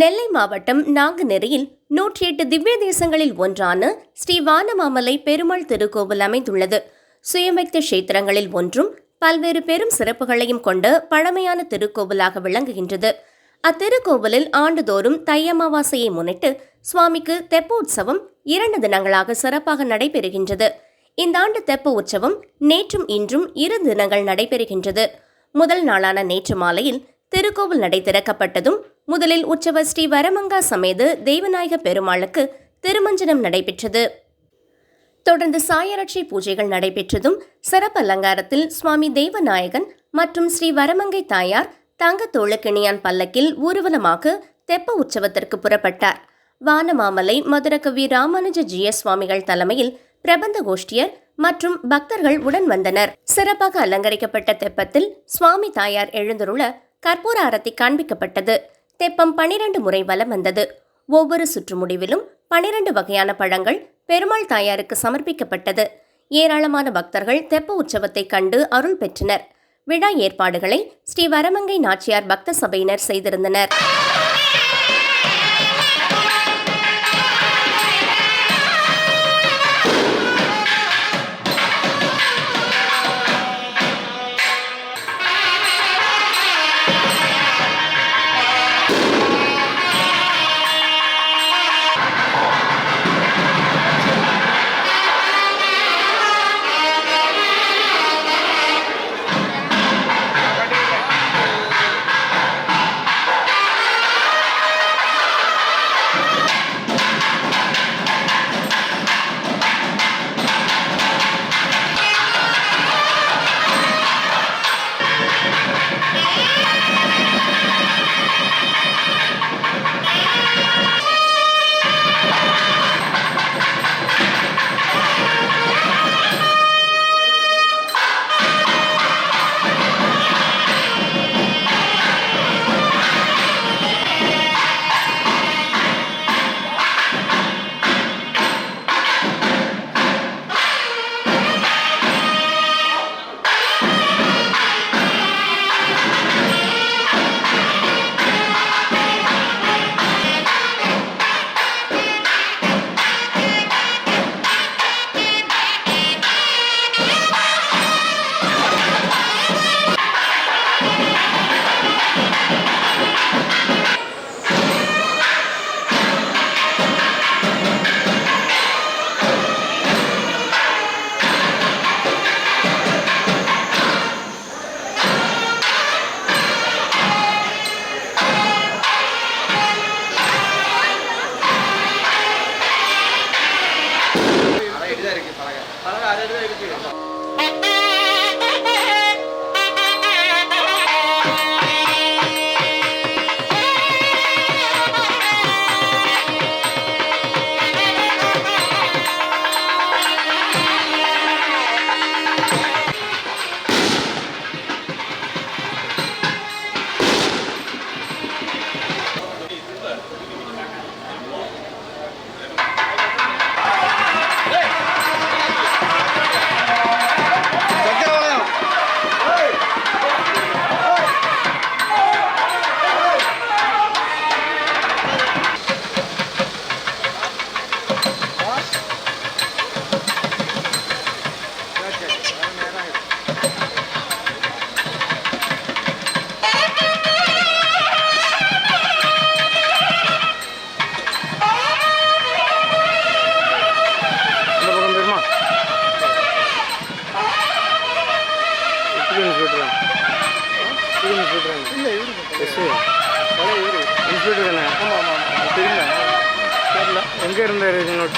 நெல்லை மாவட்டம் நாங்குநெறியில் நூற்றி எட்டு திவ்ய தேசங்களில் ஒன்றான ஸ்ரீ வானமாமலை பெருமாள் திருக்கோவில் அமைந்துள்ளது. சுயமக்த கஷேத்திரங்களில் ஒன்றும் பல்வேறு பெரும் சிறப்புகளையும் கொண்ட பழமையான திருக்கோவிலாக விளங்குகின்றது. அத்திருக்கோவிலில் ஆண்டுதோறும் தை அமாவாசையை முன்னிட்டு சுவாமிக்கு தெப்ப உற்சவம் இரண்டு தினங்களாக சிறப்பாக நடைபெறுகின்றது. இந்த ஆண்டு தெப்ப உற்சவம் நேற்றும் இன்றும் இரு தினங்கள் நடைபெறுகின்றது. முதல் நாளான நேற்று மாலையில் திருக்கோவில் நடை திறக்கப்பட்டதும் முதலில் உற்சவர் ஸ்ரீ வரமங்கா சமேத தெய்வநாயக பெருமாளுக்கு திருமஞ்சனம் நடைபெற்றது. தொடர்ந்து சாயராட்சி பூஜைகள் நடைபெற்றதும் சிறப்பு அலங்காரத்தில் சுவாமி தெய்வநாயகன் மற்றும் ஸ்ரீ வரமங்கை தாயார் தங்க தோளுக்கிணியான் பல்லக்கில் ஊர்வலமாக தெப்ப உற்சவத்திற்கு புறப்பட்டார். வானமாமலை மதுரகவி ராமானுஜ ஜிஎஸ் சுவாமிகள் தலைமையில் பிரபந்த கோஷ்டியர் மற்றும் பக்தர்கள் உடன் வந்தனர். சிறப்பாக அலங்கரிக்கப்பட்ட தெப்பத்தில் சுவாமி தாயார் எழுந்தருள கற்பூர அரத்தி காண்பிக்கப்பட்டது. தெப்பம் பனிரெண்டு முறை வலம் வந்தது. ஒவ்வொரு சுற்று முடிவிலும் பனிரெண்டு வகையான பழங்கள் பெருமாள் தாயாருக்கு சமர்ப்பிக்கப்பட்டது. ஏராளமான பக்தர்கள் தெப்ப உற்சவத்தை கண்டு அருள் பெற்றனர். விழா ஏற்பாடுகளை ஸ்ரீ வரமங்கை நாச்சியார் பக்த சபையினர் செய்திருந்தனர். Yeah. 好了，来，再来一个镜头。எஸ் இன்ஸ்பெக்டர் தானே? ஆமாம் ஆமாம் தெரியல தெரியல. எங்கே இருந்தார்? என்னோட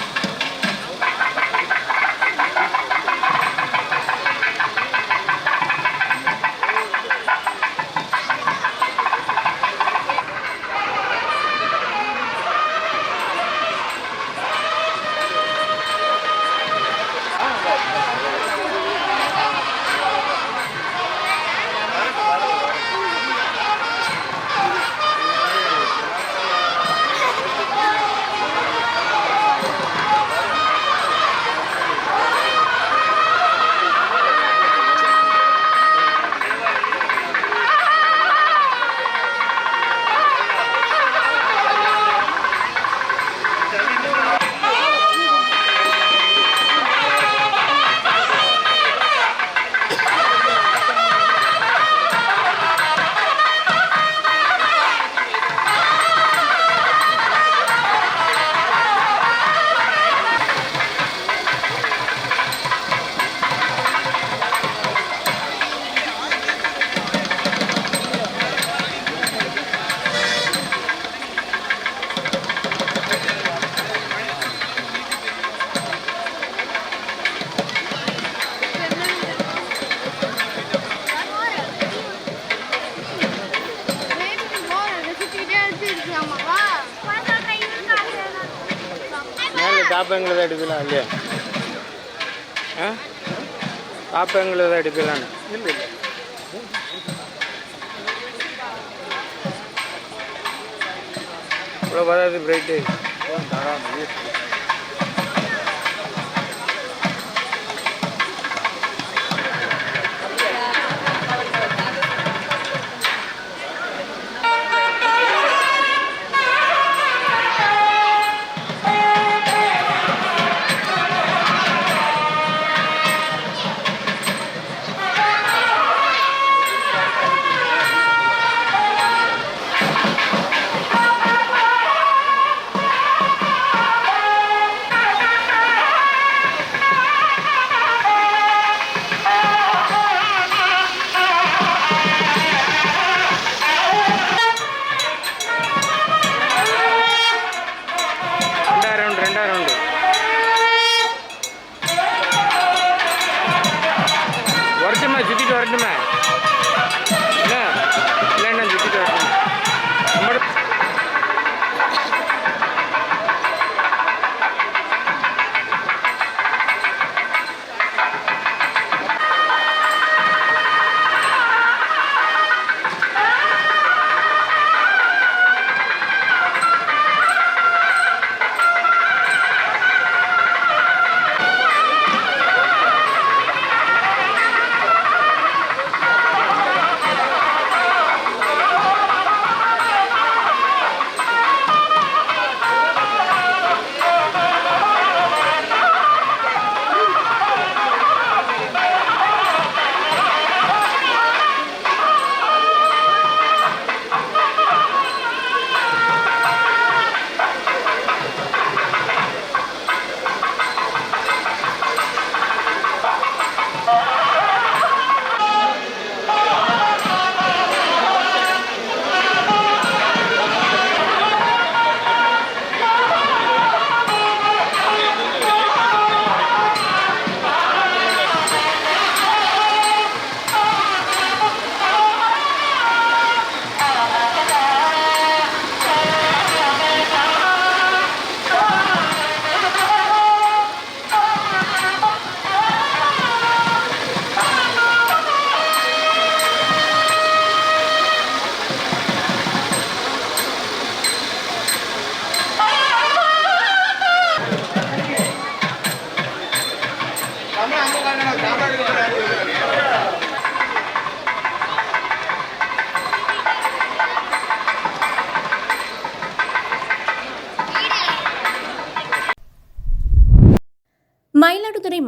டாப் எங்களை தான் அடிக்கலாம் இல்லையா? ஆ? டாப் எங்களை தான் அடிக்கலான்னு இல்லை இல்லை. இவ்வளோ பதாது பிரைட்டு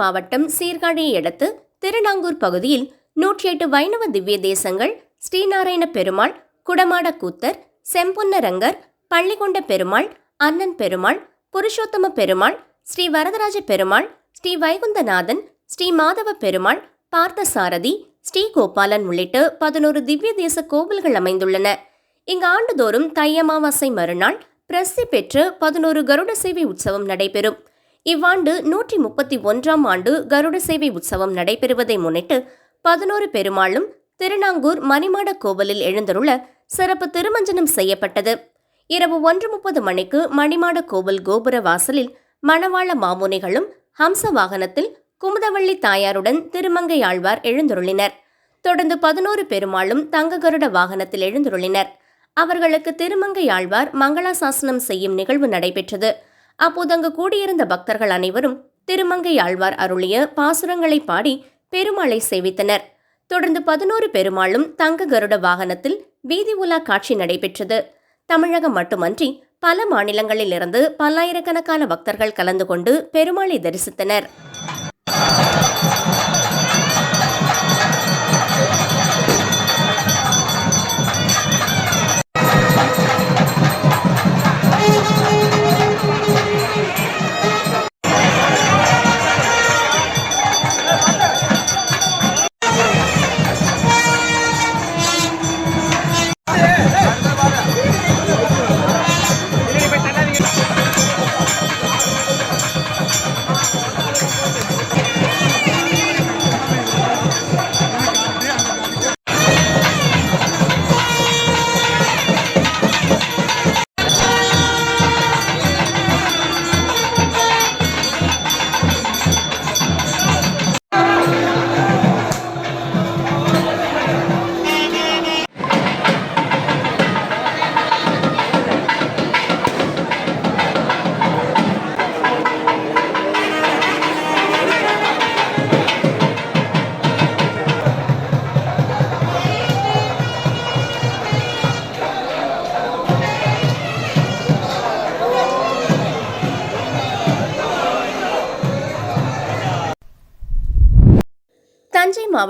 மாவட்டம் சீர்காழியை அடுத்து திருநாங்கூர் பகுதியில் நூற்றி எட்டு வைணவ திவ்ய தேசங்கள் ஸ்ரீநாராயண பெருமாள் குடமாட கூத்தர் செம்பொன்னரங்கர் பள்ளிகொண்ட பெருமாள் அண்ணன் பெருமாள் புருஷோத்தம பெருமாள் ஸ்ரீ வரதராஜ பெருமாள் ஸ்ரீ வைகுந்தநாதன் ஸ்ரீ மாதவ பெருமாள் பார்த்தசாரதி ஸ்ரீ கோபாலன் உள்ளிட்ட பதினோரு திவ்ய தேச கோவில்கள் அமைந்துள்ளன. இங்கு ஆண்டுதோறும் தை அமாவாசை மறுநாள் பிரசித்தி பெற்று பதினோரு கருட சேவை உற்சவம் நடைபெறும். இவ்வாண்டு நூற்றி முப்பத்தி ஒன்றாம் ஆண்டு கருட சேவை உற்சவம் நடைபெறுவதை முன்னிட்டு பதினோரு பெருமாளும் திருநாங்கூர் மணிமாட கோவிலில் எழுந்தருள சிறப்பு திருமஞ்சனம் செய்யப்பட்டது. இரவு ஒன்று முப்பது மணிக்கு மணிமாட கோவில் கோபுர வாசலில் மணவாள மாமுனிகளும் ஹம்ச வாகனத்தில் குமுதவள்ளி தாயாருடன் திருமங்கை ஆழ்வார் எழுந்தருளினர். தொடர்ந்து பதினோரு பெருமாளும் தங்க கருட வாகனத்தில் எழுந்தருளினர். அவர்களுக்கு திருமங்கை ஆழ்வார் மங்களாசாசனம் செய்யும் நிகழ்வு நடைபெற்றது. அப்போது அங்கு கூடியிருந்த பக்தர்கள் அனைவரும் திருமங்கை ஆழ்வார் அருளிய பாசுரங்களை பாடி பெருமாளை சேவித்தனர். தொடர்ந்து பதினோரு பெருமாளும் தங்க கருட வாகனத்தில் வீதி உலா காட்சி நடைபெற்றது. தமிழகம் மட்டுமன்றி பல மாநிலங்களிலிருந்து பல்லாயிரக்கணக்கான பக்தர்கள் கலந்து கொண்டு பெருமாளை தரிசித்தனர்.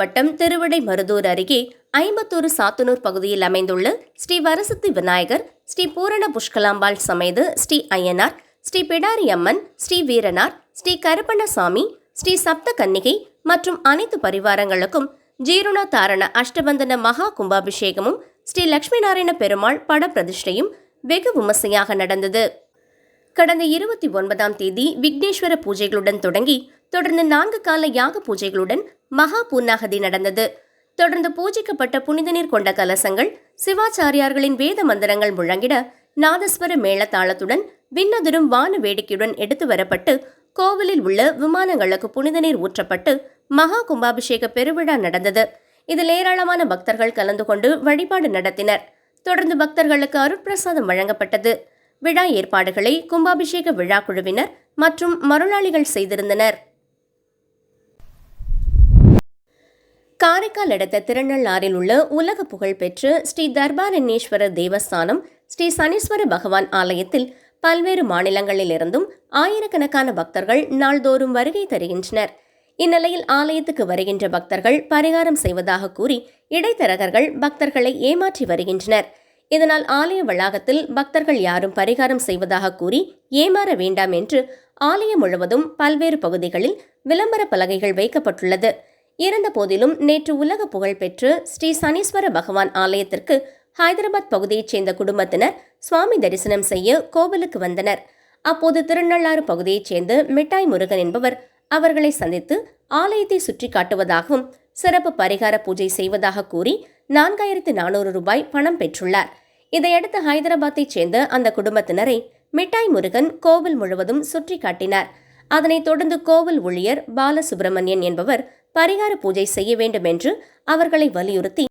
மாவட்டம் திருவிடைமருதூர் அருகே ஐம்பத்தூரு சாத்தனூர் பகுதியில் அமைந்துள்ள ஸ்ரீ வரசத்தி விநாயகர் ஸ்ரீ பூரண புஷ்கலாம்பாள் சமேது ஸ்ரீ ஐயனார் ஸ்ரீ பிடாரி அம்மன் ஸ்ரீ வீரனார் ஸ்ரீ கருப்பண்ணசாமி ஸ்ரீ சப்த கன்னிகை மற்றும் அனைத்து பரிவாரங்களுக்கும் ஜீரண தாரண அஷ்டபந்தன மகா கும்பாபிஷேகமும் ஸ்ரீ லட்சுமி நாராயண பெருமாள் பட பிரதிஷ்டையும் வெகு விமர்சையாக நடந்தது. கடந்த இருபத்தி ஒன்பதாம் தேதி விக்னேஸ்வர பூஜைகளுடன் தொடங்கி தொடர்ந்து நான்கு கால யாக பூஜைகளுடன் மகா பூர்ணாகதி நடந்தது. தொடர்ந்து பூஜிக்கப்பட்ட புனித நீர் கொண்ட கலசங்கள் சிவாச்சாரியார்களின் வேத மந்திரங்கள் முழங்கிட நாதஸ்வர மேளதாளத்துடன் விண்ணதிரும் வான வேடிக்கையுடன் எடுத்து வரப்பட்டு கோவிலில் உள்ள விமானங்களுக்கு புனித நீர் ஊற்றப்பட்டு மகா கும்பாபிஷேக பெருவிழா நடந்தது. இதில் ஏராளமான பக்தர்கள் கலந்து கொண்டு வழிபாடு நடத்தினர். தொடர்ந்து பக்தர்களுக்கு அருட்பிரசாதம் வழங்கப்பட்டது. விழா ஏற்பாடுகளை கும்பாபிஷேக விழா குழுவினர் மற்றும் மருளாளிகள் செய்திருந்தனர். காரைக்கால் அடுத்த திருநள்ளாறில் உள்ள உலக புகழ்பெற்ற ஸ்ரீ தர்பாரண்யேஸ்வரர் தேவஸ்தானம் ஸ்ரீ சனீஸ்வர பகவான் ஆலயத்தில் பல்வேறு மாநிலங்களிலிருந்தும் ஆயிரக்கணக்கான பக்தர்கள் நாள்தோறும் வருகை தருகின்றனர். இந்நிலையில் ஆலயத்துக்கு வருகின்ற பக்தர்கள் பரிகாரம் செய்வதாக கூறி இடைத்தரகர்கள் பக்தர்களை ஏமாற்றி வருகின்றனர். இதனால் ஆலய வளாகத்தில் பக்தர்கள் யாரும் பரிகாரம் செய்வதாக கூறி ஏமாற வேண்டாம் என்று ஆலயம் முழுவதும் பல்வேறு பகுதிகளில் விளம்பர பலகைகள் வைக்கப்பட்டுள்ளது. இருந்த போதிலும் நேற்று உலக புகழ்பெற்று ஸ்ரீ சனீஸ்வர பகவான் ஆலயத்திற்கு ஹைதராபாத் பகுதியைச் சேர்ந்த குடும்பத்தினர் சுவாமி தரிசனம் செய்ய கோவிலுக்கு வந்தனர். அப்போது திருநள்ளாறு பகுதியைச் சேர்ந்த மிட்டாய் முருகன் என்பவர் அவர்களை சந்தித்து ஆலயத்தை சுற்றி காட்டுவதாகவும் சிறப்பு பரிகார பூஜை செய்வதாக கூறி நான்காயிரத்து நானூறு ரூபாய் பணம் பெற்றுள்ளார். இதையடுத்து ஹைதராபாத்தைச் சேர்ந்த அந்த குடும்பத்தினரை மிட்டாய் முருகன் கோவில் முழுவதும் சுற்றி காட்டினார் அதனைத் தொடர்ந்து கோவில் ஊழியர் பாலசுப்பிரமணியன் என்பவர் பரிகார பூஜை செய்ய வேண்டும் என்று அவர்களை வலியுறுத்தி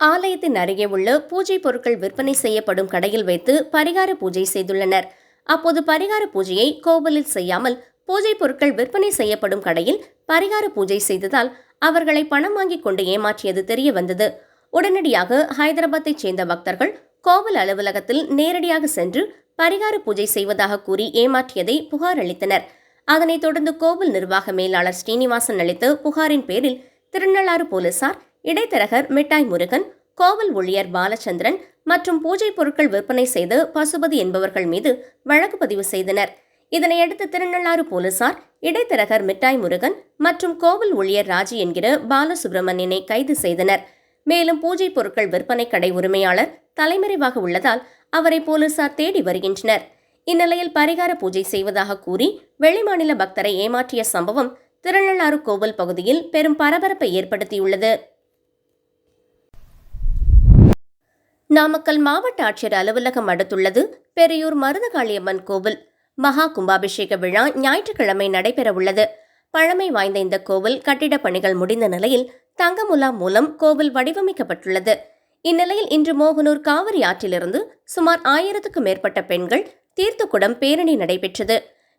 ஆலயத்தின் அருகே உள்ள பூஜை பொருட்கள் விற்பனை செய்யப்படும் கடையில் வைத்து பரிகார பூஜை செய்துள்ளனர். அப்போது பரிகார பூஜையை கோவிலில் செய்யாமல் பூஜை பொருட்கள் விற்பனை செய்யப்படும் கடையில் பரிகார பூஜை செய்ததால் அவர்களை பணம் வாங்கிக் கொண்டு ஏமாற்றியது தெரிய வந்தது உடனடியாக ஹைதராபாத்தைச் சேர்ந்த பக்தர்கள் கோவில் அலுவலகத்தில் நேரடியாக சென்று பரிகார பூஜை செய்வதாக கூறி ஏமாற்றியதை புகார் அளித்தனர். அதனைத் தொடர்ந்து கோவில் நிர்வாக மேலாளர் ஸ்ரீனிவாசன் அளித்த புகாரின் பேரில் திருநள்ளாறு போலீசார் இடைத்தரகர் மிட்டாய் முருகன் கோவில் ஊழியர் பாலச்சந்திரன் மற்றும் பூஜை பொருட்கள் விற்பனை செய்து பசுபதி என்பவர்கள் மீது வழக்கு பதிவு செய்தனர். இதனையடுத்து திருநள்ளாறு போலீசார் இடைத்தரகர் மிட்டாய் முருகன் மற்றும் கோவில் ஊழியர் ராஜி என்கிற பாலசுப்பிரமணியனை கைது செய்தனர். மேலும் பூஜை பொருட்கள் விற்பனை கடை உரிமையாளர் தலைமறைவாக உள்ளதால் அவரை போலீசார் தேடி வருகின்றனர். இந்நிலையில் பரிகார பூஜை செய்வதாக கூறி வெளிமாநில பக்தரை ஏமாற்றிய சம்பவம் திருநள்ளாறு கோவில் பகுதியில் பெரும் பரபரப்பை ஏற்படுத்தியுள்ளது. நாமக்கல் மாவட்ட ஆட்சியர் அலுவலகம் அடுத்துள்ளது பெரியூர் மருதகாளியம்மன் கோவில். மகா கும்பாபிஷேக விழா ஞாயிற்றுக்கிழமை நடைபெறவுள்ளது. பழமை வாய்ந்த இந்த கோவில் கட்டிடப் பணிகள் முடிந்த நிலையில் தங்கமுலா மூலம் கோவில் வடிவமைக்கப்பட்டுள்ளது. இந்நிலையில் இன்று மோகனூர் காவிரி ஆற்றிலிருந்து சுமார் ஆயிரத்துக்கும் மேற்பட்ட பெண்கள் தீர்த்தக்குடம் பேரணி நடைபெற்றது.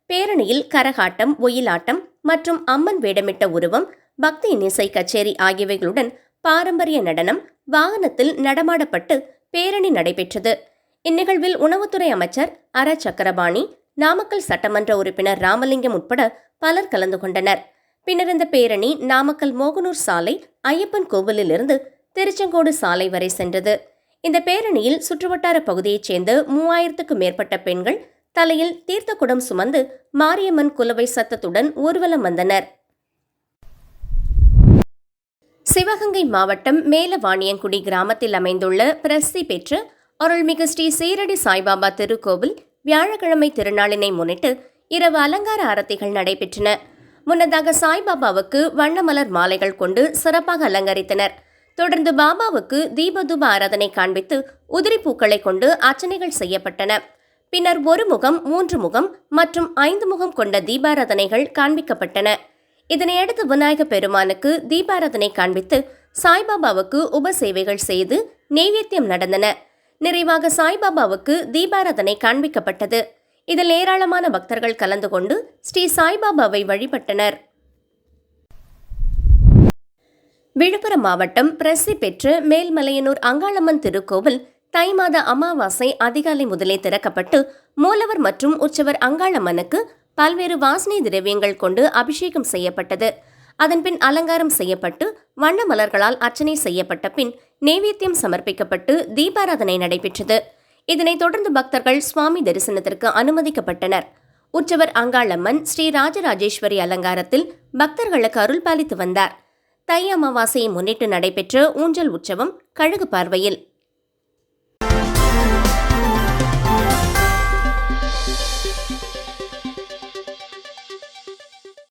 பேரணியில் கரகாட்டம் ஒயிலாட்டம் மற்றும் அம்மன் வேடமிட்ட உருவம் பக்தி இசை கச்சேரி ஆகியவைகளுடன் பாரம்பரிய நடனம் வாகனத்தில் நடமாடப்பட்டு பேரணி நடைபெற்றது. இந்நிகழ்வில் உணவுத்துறை அமைச்சர் அர சக்கரபாணி நாமக்கல் சட்டமன்ற உறுப்பினர் ராமலிங்கம் உட்பட பலர் கலந்து கொண்டனர். பின்னர் இந்த பேரணி நாமக்கல் மோகனூர் சாலை ஐயப்பன் கோவிலிலிருந்து திருச்செங்கோடு சாலை வரை சென்றது. இந்த பேரணியில் சுற்றுவட்டார பகுதியைச் சேர்ந்த மூவாயிரத்துக்கும் மேற்பட்ட பெண்கள் தலையில் தீர்த்தக்குடம் சுமந்து மாரியம்மன் குலவை சத்தத்துடன் ஊர்வலம் வந்தனர். சிவகங்கை மாவட்டம் மேலவாணியங்குடி கிராமத்தில் அமைந்துள்ள பிரசித்தி பெற்ற அருள்மிகு ஸ்ரீ சீரடி சாய்பாபா திருக்கோவில் வியாழக்கிழமை திருநாளினை முன்னிட்டு இரவு அலங்கார ஆரத்திகள் நடைபெற்றன. முன்னதாக சாய்பாபாவுக்கு வண்ணமலர் மாலைகள் கொண்டு சிறப்பாக அலங்கரித்தனர். தொடர்ந்து பாபாவுக்கு தீபதூப ஆராதனை காண்பித்து உதிரி பூக்களை கொண்டு அர்ச்சனைகள் செய்யப்பட்டன. பின்னர் ஒரு முகம் மூன்று முகம் மற்றும் ஐந்து முகம் கொண்ட தீபாராதனைகள் காண்பிக்கப்பட்டன. இதனையடுத்து விநாயக பெருமானுக்கு தீபாராதனை காண்பித்து சாய்பாபாவுக்கு உபசேவைகள் செய்து நெய்வேத்தியம் நடந்தன. நிறைவாக சாய்பாபாவுக்கு தீபாராதனை காண்பிக்கப்பட்டது. இதில் ஏராளமான பக்தர்கள் கலந்து கொண்டு ஸ்ரீ சாய்பாபாவை வழிபட்டனர். விழுப்புரம் மாவட்டம் பிரசி பெற்ற மேல்மலையனூர் அங்காளம்மன் திருக்கோவில் தை மாத அமாவாசை அதிகாலை முதலே திறக்கப்பட்டு மூலவர் மற்றும் உற்சவர் அங்காளம்மனுக்கு பல்வேறு வாசனை திரவியங்கள் கொண்டு அபிஷேகம் செய்யப்பட்டது. அதன்பின் அலங்காரம் செய்யப்பட்டு வண்ண மலர்களால் அர்ச்சனை செய்யப்பட்ட பின் நெய்வேத்தியம் சமர்ப்பிக்கப்பட்டு தீபாராதனை நடைபெற்றது. இதனைத் தொடர்ந்து பக்தர்கள் சுவாமி தரிசனத்திற்கு அனுமதிக்கப்பட்டனர். உற்சவர் அங்காளம்மன் ஸ்ரீ ராஜராஜேஸ்வரி அலங்காரத்தில் பக்தர்களுக்கு அருள் பாலித்து வந்தார். தை அமாவாசையை முன்னிட்டு நடைபெற்ற ஊஞ்சல் உற்சவம் கழுகு பார்வையில்.